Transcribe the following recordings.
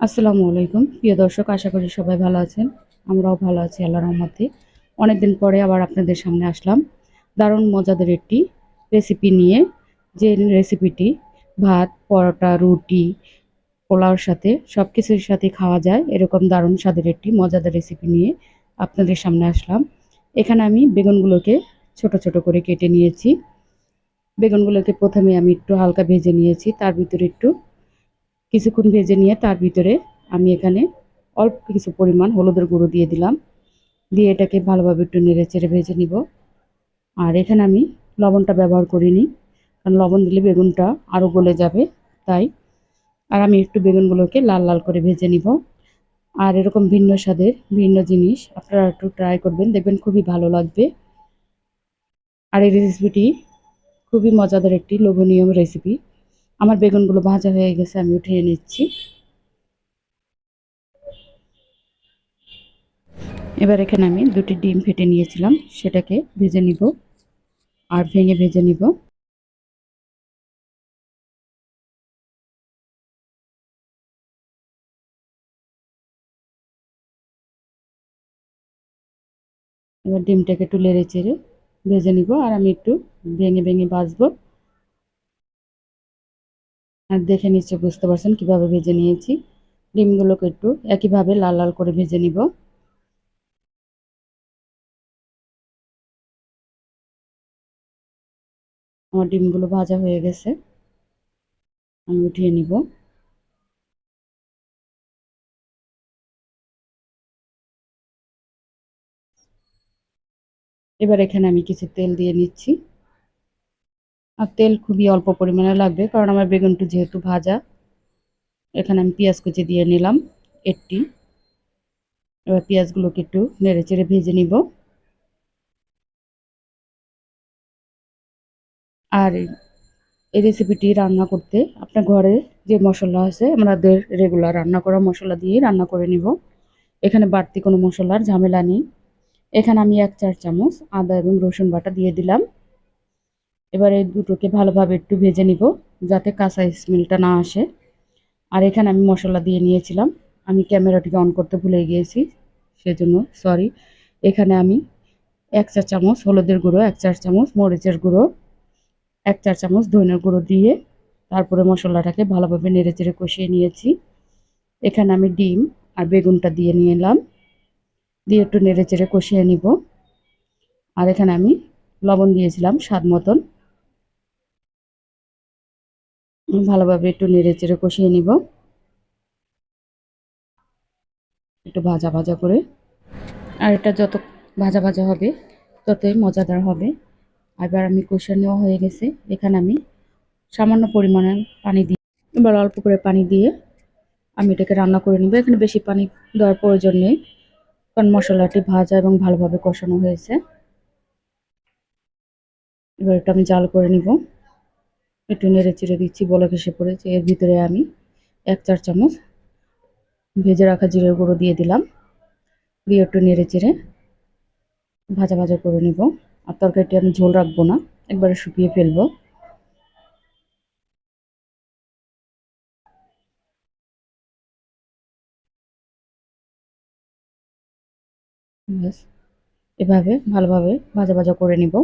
আসসালামু আলাইকুম। প্রিয় দর্শক, আশা করি সবাই ভালো আছেন। আমরাও ভালো আছি, আল্লাহর রহমতে। অনেকদিন পরে আবার আপনাদের সামনে আসলাম। দারুণ মজাদার একটি রেসিপি নিয়ে, যে রেসিপিটি ভাত, পরোটা, রুটি, পোলাওর সাথে সব কিছুর সাথে খাওয়া যায়, এরকম দারুণ স্বাদের একটি মজাদার রেসিপি নিয়ে আপনাদের সামনে আসলাম। এখানে আমি বেগুনগুলোকে ছোট ছোট করে কেটে নিয়েছি। বেগুনগুলোকে প্রথমে আমি একটু হালকা ভেজে নিয়েছি, তার ভিতরে একটু কিছুক্ষণ ভেজে নিয়ে তার ভিতরে আমি এখানে অল্প কিছু পরিমাণ হলুদের গুঁড়ো দিয়ে দিলাম। দিয়ে এটাকে ভালোভাবে একটু নেড়ে চেড়ে ভেজে নিব। আর এখানে আমি লবণটা ব্যবহার করিনি, কারণ লবণ দিলে বেগুনটা আরও গলে যাবে, তাই। আর আমি একটু বেগুনগুলোকে লাল লাল করে ভেজে নিব। আর এরকম ভিন্ন স্বাদের ভিন্ন জিনিস আপনারা একটু ট্রাই করবেন, দেখবেন খুবই ভালো লাগবে। আর এই রেসিপিটি খুবই মজাদার একটি লোভনীয় রেসিপি আমার বেগুনগুলো ভাজা হয়ে গেছে, আমি উঠিয়ে নিচ্ছি। এবার এখানে আমি দুটি ডিম ফেটে নিয়েছিলাম, সেটাকে ভেজে নিব আর ভেঙে ভেজে নিব। এবার ডিমটাকে একটু লেড়ে চেড়ে ভেজে নিব আর আমি একটু ভেঙে ভেঙে বাজবো আর দেখে নিশ্চয় বুঝতে পারছেন কীভাবে ভেজে নিয়েছি। ডিমগুলোকে একটু একইভাবে লাল লাল করে ভেজে নিব। আমার ডিমগুলো ভাজা হয়ে গেছে। আমি উঠিয়ে নিব। এবার এখানে আমি কিছু তেল দিয়ে নিচ্ছি। আর তেল খুবই অল্প পরিমাণে লাগবে, কারণ আমার বেগুনটা যেহেতু ভাজা, এখানে আমি পেঁয়াজ কুচি দিয়ে নিলাম একটি। এবার পেঁয়াজগুলোকে একটু নেড়ে চেড়ে ভেজে নিব। আর এই রেসিপিটি রান্না করতে আপনার ঘরে যে মশলা আছে, আমাদের রেগুলার রান্না করা মশলা দিয়ে রান্না করে নিব। এখানে বাড়তি কোনো মশলার ঝামেলা নেই। এখানে আমি এক চার চামচ আদা এবং রসুন বাটা দিয়ে দিলাম। এবার এই দুটোকে ভালোভাবে একটু ভেজে নিব, যাতে কাঁচা স্মেলটা না আসে। আর এখানে আমি মশলা দিয়ে নিয়েছিলাম। আমি ক্যামেরাটিকে অন করতে ভুলে গিয়েছি, সেজন্য সরি। এখানে আমি এক চার চামচ হলুদের গুঁড়ো, এক চার চামচ মরিচের গুঁড়ো, এক চার চামচ ধনের গুঁড়ো দিয়ে তারপরে মশলাটাকে ভালোভাবে নেড়ে চেড়ে কষিয়ে নিয়েছি। এখানে আমি ডিম আর বেগুনটা দিয়ে নিলাম। দিয়ে একটু নেড়ে চেড়ে কষিয়ে নিব। আর এখানে আমি লবণ দিয়েছিলাম স্বাদ মতন। ভালোভাবে একটু নেড়ে চেড়ে কষিয়ে নিব। একটু ভাজা ভাজা করে। আর এটা যত ভাজা ভাজা হবে, ততই মজাদার হবে। এবার আমি কষিয়ে নেওয়া হয়ে গেছে। এখানে আমি সামান্য পরিমাণে পানি দিই এবার অল্প করে পানি দিয়ে আমি এটাকে রান্না করে নিব। এখানে বেশি পানি দেওয়ার প্রয়োজন নেই, কারণ মশলাটি ভাজা এবং ভালোভাবে কষানো হয়েছে। এবার এটা আমি জাল করে নিব। একটু নেড়ে চেড়ে দিচ্ছি, বলে ভেসে পড়েছে। এর ভিতরে আমি এক চার চামচ ভেজে রাখা জিরের গুঁড়ো দিয়ে দিলাম। দিয়ে একটু নেড়ে চেড়ে ভাজা ভাজা করে নিব। আর তরকারিটি আমি ঝোল রাখব না, একবারে শুকিয়ে ফেলব। এভাবে ভালোভাবে ভাজা ভাজা করে নিব।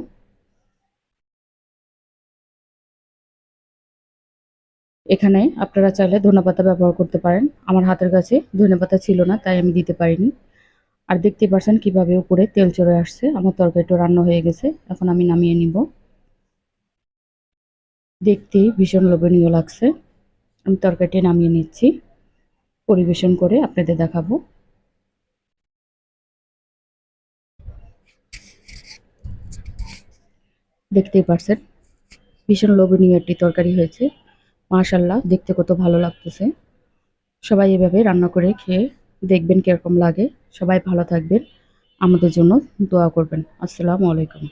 এখানে আপনারা চাইলে ধনেপাতা ব্যবহার করতে পারেন। আমার হাতের কাছে ধনেপাতা ছিল না, তাই আমি দিতে পারিনি। আর দেখতে পারছেন কীভাবে উপরে তেল চড়ে আসছে। আমার তরকারিটা রান্না হয়ে গেছে, এখন আমি নামিয়ে নিব। দেখতেই ভীষণ লোভনীয় লাগছে। আমি তরকারিটি নামিয়ে নিচ্ছি। পরিবেশন করে আপনাদের দেখাবো। দেখতেই পারছেন? ভীষণ লোভনীয় একটি তরকারি হয়েছে। মাশাল্লাহ দেখতে কত ভালো লাগতেছে। সবাই এভাবে রান্না করে খেয়ে দেখবেন কীরকম লাগে। সবাই ভালো থাকবেন। আমাদের জন্য দোয়া করবেন। আসসালামু আলাইকুম।